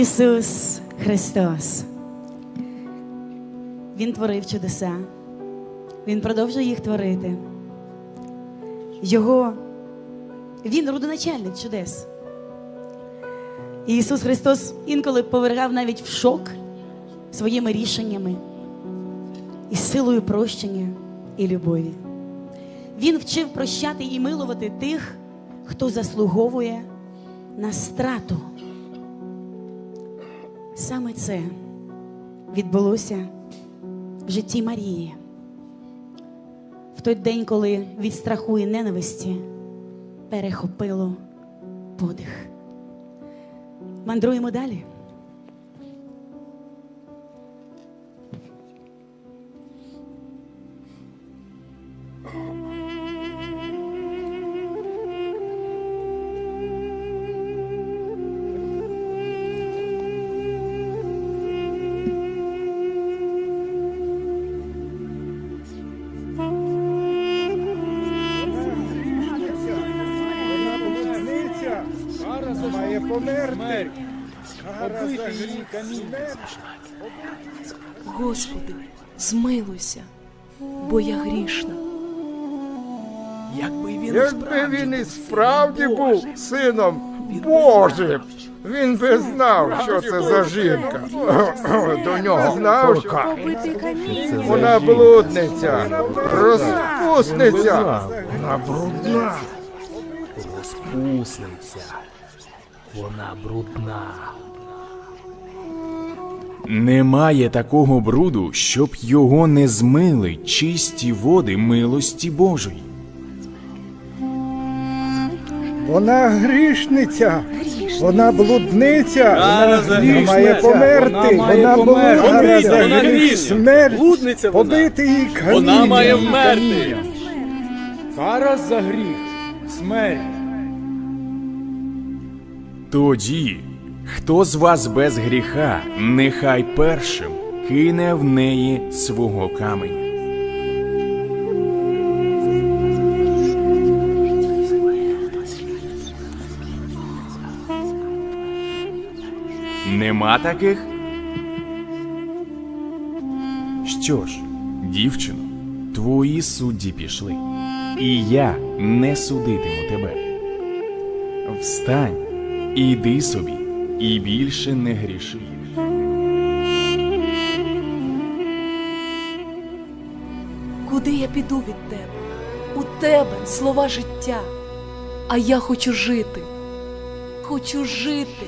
Ісус Христос. Він творив чудеса. Він продовжує їх творити. Його він родоначальник чудес. І Ісус Христос інколи повергав навіть в шок своїми рішеннями і силою прощення і любові. Він вчив прощати і милувати тих, хто заслуговує на страту. Саме це відбулося в житті Марії. В той день, коли від страху і ненависті перехопило подих. Мандруємо далі. Померти. За гріх. Господи, змилуйся, бо я грішна. Якби він Якби він і справді був сином Божим, він би знав, що це за жінка. До нього знав, що вона блудниця, розпусниця. Вона брудна. розпусниця. Вона брудна. Немає такого бруду, щоб його не змили чисті води милості Божої. Вона грішниця. Вона блудниця, вона має померти, вона була Помріть, вона гріх, смерть, Блудниця побити її камінням. Вона має вмерти. Кара за гріх. Смерть. Тоді, хто з вас без гріха, нехай першим кине в неї свого каменя. Нема таких? Що ж, дівчино, твої судді пішли, і я не судитиму тебе. Встань, іди собі, і більше не гріши. Куди я піду від тебе? У тебе слова життя. А я хочу жити. Хочу жити.